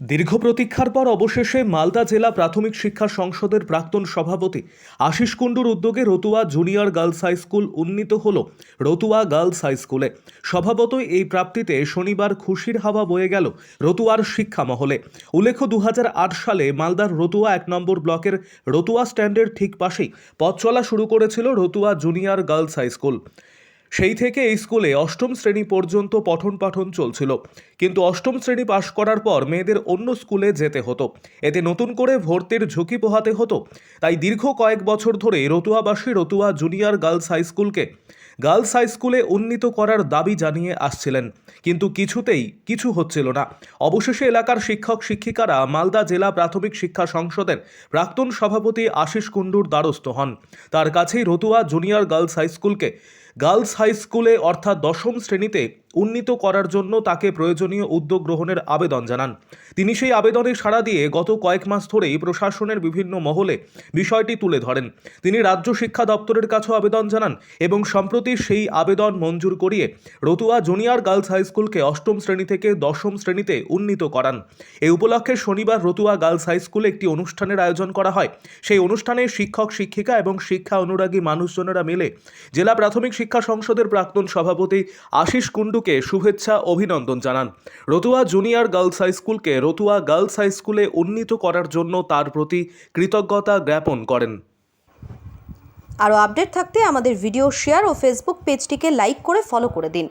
দীর্ঘ প্রতীক্ষার পর অবশেষে মালদা জেলা প্রাথমিক শিক্ষা সংসদের প্রাক্তন সভাপতি আশিস কুণ্ডুর উদ্যোগে Ratua junior girls high school উন্নীত হল রতুয়া গার্লস হাই স্কুলে। স্বভাবতই এই প্রাপ্তিতে শনিবার খুশির হাওয়া বয়ে গেল রতুয়ার শিক্ষা মহলে। উল্লেখ্য দু হাজার আট সালে মালদার রতুয়া এক নম্বর ব্লকের রতুয়া স্ট্যান্ডের ঠিক পাশেই পথ চলা শুরু করেছিল Ratua junior girls high school. সেই থেকে এই স্কুলে অষ্টম শ্রেণি পর্যন্ত পঠন পাঠন চলছিল। কিন্তু অষ্টম শ্রেণি পাশ করার পর মেয়েদের অন্য স্কুলে যেতে হতো। এতে নতুন করে ভর্তির ঝুঁকি পোহাতে হতো। তাই দীর্ঘ কয়েক বছর ধরে রতুয়াবাসী রতুয়া জুনিয়র গার্লস হাই স্কুলকে গার্লস হাই স্কুলে উন্নীত করার দাবি জানিয়ে আসছিলেন। কিন্তু কিছুতেই কিছু হচ্ছিল না। অবশেষে এলাকার শিক্ষক শিক্ষিকারা মালদা জেলা প্রাথমিক শিক্ষা সংসদের প্রাক্তন সভাপতি আশিস কুণ্ডুর দ্বারস্থ হন। তার কাছেই রতুয়া জুনিয়র গার্লস হাই স্কুলকে গার্লস হাই স্কুলে অর্থাৎ দশম শ্রেণীতে উন্নীত করার জন্য তাকে প্রয়োজনীয় উদ্যোগ গ্রহণের আবেদন জানান। তিনি সেই আবেদনে সাড়া দিয়ে গত কয়েক মাস ধরেই প্রশাসনের বিভিন্ন মহলে বিষয়টি তুলে ধরেন। তিনি রাজ্য শিক্ষা দপ্তরের কাছেও আবেদন জানান এবং সম্প্রতি সেই আবেদন মঞ্জুর করিয়ে রতুয়া জুনিয়র গার্লস হাই স্কুলকে অষ্টম শ্রেণি থেকে দশম শ্রেণীতে উন্নীত করান। এই উপলক্ষে শনিবার রতুয়া গার্লস হাই স্কুলে একটি অনুষ্ঠানের আয়োজন করা হয়। সেই অনুষ্ঠানে শিক্ষক, শিক্ষিকা এবং শিক্ষা অনুরাগী মানুষজনেরা মিলে জেলা প্রাথমিক শিক্ষা সংসদের প্রাক্তন সভাপতি আশিস কুণ্ডুকে শুভেচ্ছা, অভিনন্দন জানান। রতুয়া জুনিয়র গার্লস হাই স্কুলকে রতুয়া গার্লস হাই স্কুলে উন্নীত করার জন্য তার প্রতি কৃতজ্ঞতা জ্ঞাপন করেন। আরও আপডেট থাকতে আমাদের ভিডিও শেয়ার ও ফেসবুক পেজটিকে লাইক করে ফলো করে দিন।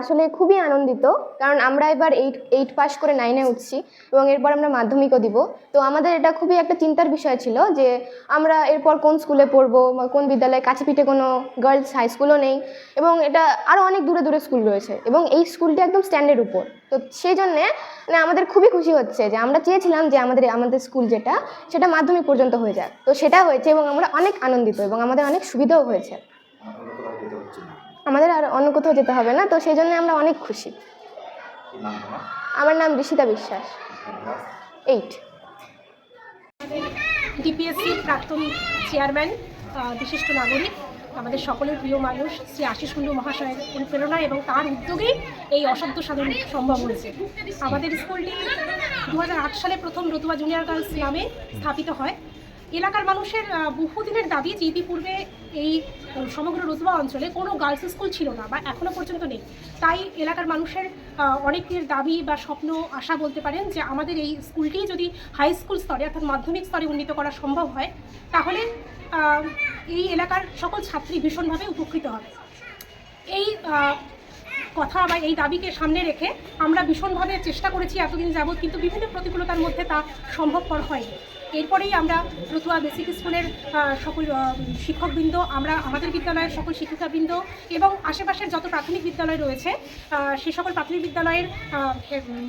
আসলে খুবই আনন্দিত, কারণ আমরা এবার এইট এইট পাস করে নাইনে উঠছি এবং এরপর আমরা মাধ্যমিকও দিব। তো আমাদের এটা খুবই একটা চিন্তার বিষয় ছিল যে আমরা এরপর কোন স্কুলে পড়ব বা কোন বিদ্যালয়ে কাছে পিঠে কোনো গার্লস হাই স্কুলও নেই এবং এটা আরও অনেক দূরে দূরে স্কুল রয়েছে এবং এই স্কুলটি একদম স্ট্যান্ডের উপর। তো সেই জন্যে মানে আমাদের খুবই খুশি হচ্ছে যে আমরা চেয়েছিলাম যে আমাদের আমাদের স্কুল যেটা, সেটা মাধ্যমিক পর্যন্ত হয়ে যাক। তো সেটা হয়েছে এবং আমরা অনেক আনন্দিত এবং আমাদের অনেক সুবিধাও হয়েছে। আমাদের আর অন্য কোথাও যেতে হবে না, তো সেই জন্য আমরা অনেক খুশি। আমার নাম ঋষিতা বিশ্বাস। এইট ডিপিএসসি প্রাক্তন চেয়ারম্যান বিশিষ্ট নাগরিক, আমাদের সকলের প্রিয় মানুষ, শ্রী আশিস কুণ্ডু মহাশয়ের অনুপ্রেরণা এবং তার উদ্যোগেই এই অসাধ্য সাধন সম্ভব হয়েছে। আমাদের স্কুলটি দু হাজার আট সালে প্রথম রতুয়া জুনিয়র গার্লস নামে স্থাপিত হয়। এলাকার মানুষের বহুদিনের দাবি যে ইতিপূর্বে এই সমগ্র রতুয়া অঞ্চলে কোনো গার্লস স্কুল ছিল না বা এখনও পর্যন্ত নেই। তাই এলাকার মানুষের অনেকের দাবি বা স্বপ্ন, আশা বলতে পারেন যে আমাদের এই স্কুলটি যদি হাই স্কুল স্তরে অর্থাৎ মাধ্যমিক স্তরে উন্নীত করা সম্ভব হয়, তাহলে এই এলাকার সকল ছাত্রী ভীষণভাবে উপকৃত হবে। এই কথা বা এই দাবিকে সামনে রেখে আমরা ভীষণভাবে চেষ্টা করেছি এতদিন যাবৎ, কিন্তু বিভিন্ন প্রতিকূলতার মধ্যে তা সম্ভবপর হয়নি। এরপরেই আমরা রতুয়া বেসিক স্কুলের সকল শিক্ষকবৃন্দ, আমরা আমাদের বিদ্যালয়ের সকল শিক্ষিকাবৃন্দ এবং আশেপাশের যত প্রাথমিক বিদ্যালয় রয়েছে সে সকল প্রাথমিক বিদ্যালয়ের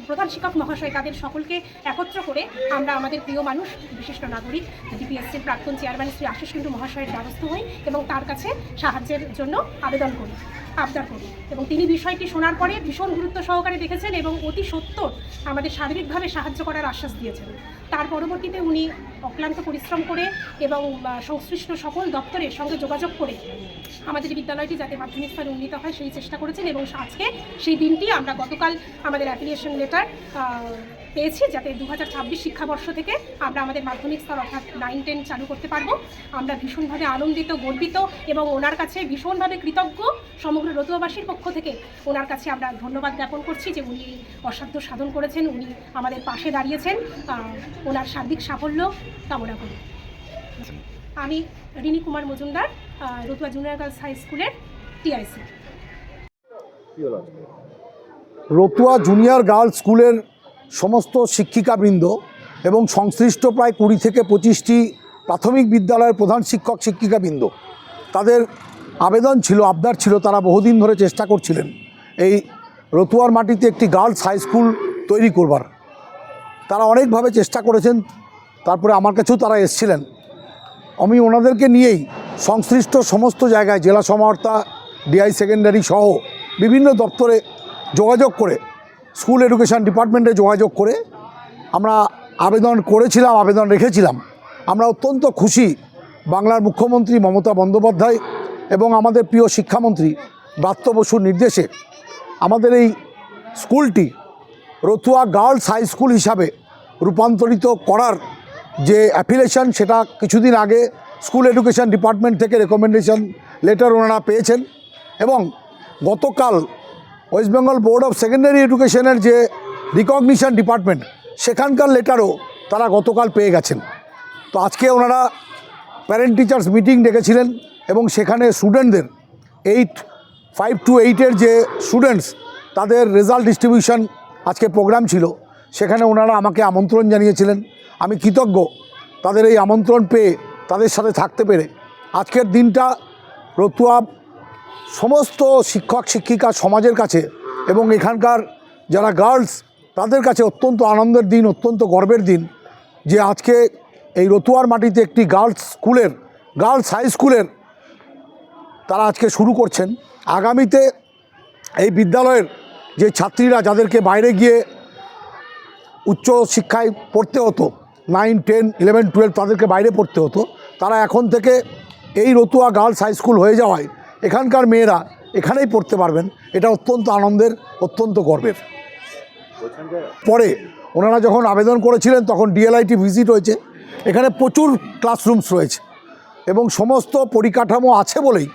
প্রধান শিক্ষক মহাশয় তাদের সকলকে একত্র করে আমরা আমাদের প্রিয় মানুষ, বিশিষ্ট নাগরিক ডিপিএসসির প্রাক্তন চেয়ারম্যান শ্রী আশিস কুণ্ডু মহাশয়ের দ্বারস্থ হই এবং তার কাছে সাহায্যের জন্য আবেদন করি, আবদার করি এবং তিনি বিষয়টি শোনার পরে ভীষণ গুরুত্ব সহকারে দেখেছেন এবং অতি সত্য আমাদের শারীরিকভাবে সাহায্য করার আশ্বাস দিয়েছেন। তার পরবর্তীতে উনি অক্লান্ত পরিশ্রম করে এবং সংশ্লিষ্ট সকল দপ্তরের সঙ্গে যোগাযোগ করে আমাদের বিদ্যালয়টি যাতে মাধ্যমিক স্তরে উন্নীত হয় সেই চেষ্টা করেছেন এবং আজকে সেই দিনটি আমরা গতকাল আমাদের অ্যাপ্লিকেশন লেটার পেয়েছি যাতে দু হাজার ছাব্বিশ শিক্ষাবর্ষ থেকে আমরা আমাদের মাধ্যমিক স্তর অর্থাৎ নাইন টেন চালু করতে পারব। আমরা ভীষণভাবে আনন্দিত, গর্বিত এবং ওনার কাছে ভীষণভাবে কৃতজ্ঞ সমগ্র রতুয়াবাসীর পক্ষ থেকে ওনার কাছে আমরা ধন্যবাদ জ্ঞাপন করছি যে উনি অসাধ্য সাধন করেছেন, উনি আমাদের পাশে দাঁড়িয়েছেন। ওনার সার্বিক সাফল্য কামনা করি। আমি Rini Kumar Majumdar Ratua junior girls high স্কুলের টিআইসি। রতুয়া জুনিয়র গার্লস স্কুলের সমস্ত শিক্ষিকাবৃন্দ এবং সংশ্লিষ্ট প্রায় কুড়ি থেকে পঁচিশটি প্রাথমিক বিদ্যালয়ের প্রধান শিক্ষক শিক্ষিকাবৃন্দ তাদের আবেদন ছিল আবদার ছিল তারা বহুদিন ধরে চেষ্টা করছিলেন এই রতুয়ার মাটিতে একটি গার্লস হাই স্কুল তৈরি করবার। তারা অনেকভাবে চেষ্টা করেছেন, তারপরে আমার কাছেও তারা এসছিলেন। আমি ওনাদেরকে নিয়েই সংশ্লিষ্ট সমস্ত জায়গায় জেলা সমাহর্তা, ডিআই সেকেন্ডারি সহ বিভিন্ন দপ্তরে যোগাযোগ করে, স্কুল এডুকেশন ডিপার্টমেন্টে যোগাযোগ করে আমরা আবেদন করেছিলাম, আবেদন রেখেছিলাম। আমরা অত্যন্ত খুশি বাংলার মুখ্যমন্ত্রী মমতা বন্দ্যোপাধ্যায় এবং আমাদের প্রিয় শিক্ষামন্ত্রী ব্রাত্য বসুর নির্দেশে আমাদের এই স্কুলটি রতুয়া গার্লস হাই স্কুল হিসাবে রূপান্তরিত করার যে অ্যাফিলেশন, সেটা কিছুদিন আগে স্কুল এডুকেশন ডিপার্টমেন্ট থেকে রেকমেন্ডেশন লেটার ওনারা পেয়েছেন এবং গতকাল West Bengal board of secondary এডুকেশনের যে রিকগনিশন ডিপার্টমেন্ট, সেখানকার লেটারও তারা গতকাল পেয়ে গেছেন। তো আজকে ওনারা প্যারেন্ট টিচার্স মিটিং ডেকেছিলেন এবং সেখানে স্টুডেন্টদের এইট ফাইভ টু এইটের যে স্টুডেন্টস তাদের রেজাল্ট ডিস্ট্রিবিউশন আজকে প্রোগ্রাম ছিল, সেখানে ওনারা আমাকে আমন্ত্রণ জানিয়েছিলেন। আমি কৃতজ্ঞ, তাদের এই আমন্ত্রণ পেয়ে তাদের সাথে থাকতে পেরে। আজকের দিনটা রতুয়া সমস্ত শিক্ষক, শিক্ষিকা সমাজের কাছে এবং এখানকার যারা গার্লস, তাদের কাছে অত্যন্ত আনন্দের দিন, অত্যন্ত গর্বের দিন যে আজকে এই রতুয়ার মাটিতে একটি গার্লস স্কুলের, গার্লস হাই স্কুলের তারা আজকে শুরু করছেন। আগামীতে এই বিদ্যালয়ের যে ছাত্রীরা যাদেরকে বাইরে গিয়ে উচ্চ শিক্ষায় পড়তে হতো নাইন টেন ইলেভেন টুয়েলভ তাদেরকে বাইরে পড়তে হতো, তারা এখন থেকে এই রতুয়া গার্লস হাই স্কুল হয়ে যাওয়ায় এখানকার মেয়েরা এখানেই পড়তে পারবেন। এটা অত্যন্ত আনন্দের, অত্যন্ত গর্বের। পরে ওনারা যখন আবেদন করেছিলেন, তখন ডিএলআইটি ভিজিট হয়েছে। এখানে প্রচুর ক্লাসরুমস রয়েছে এবং সমস্ত পরিকাঠামো আছে বলেই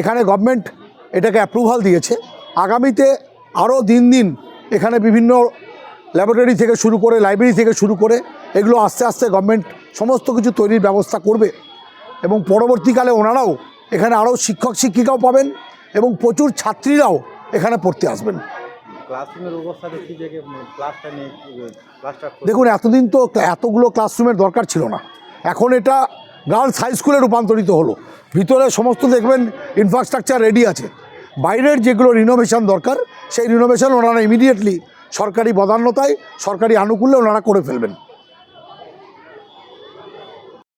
এখানে গভর্নমেন্ট এটাকে অ্যাপ্রুভাল দিয়েছে। আগামীতে আরও দিন দিন এখানে বিভিন্ন ল্যাবরেটরি থেকে শুরু করে লাইব্রেরি থেকে শুরু করে এগুলো আস্তে আস্তে গভর্নমেন্ট সমস্ত কিছু তৈরির ব্যবস্থা করবে এবং পরবর্তীকালে ওনারাও এখানে আরও শিক্ষক শিক্ষিকাও পাবেন এবং প্রচুর ছাত্রীরাও এখানে পড়তে আসবেন। দেখুন এতদিন তো এতগুলো ক্লাসরুমের দরকার ছিল না। এখন এটা গার্লস হাই স্কুলে রূপান্তরিত হলো। ভিতরে সমস্ত দেখবেন ইনফ্রাস্ট্রাকচার রেডি আছে। বাইরের যেগুলো রিনোভেশন দরকার সেই রিনোভেশন ওনারা ইমিডিয়েটলি সরকারি বদান্যতায় সরকারি আনুকূল্যে ওনারা করে ফেলবেন।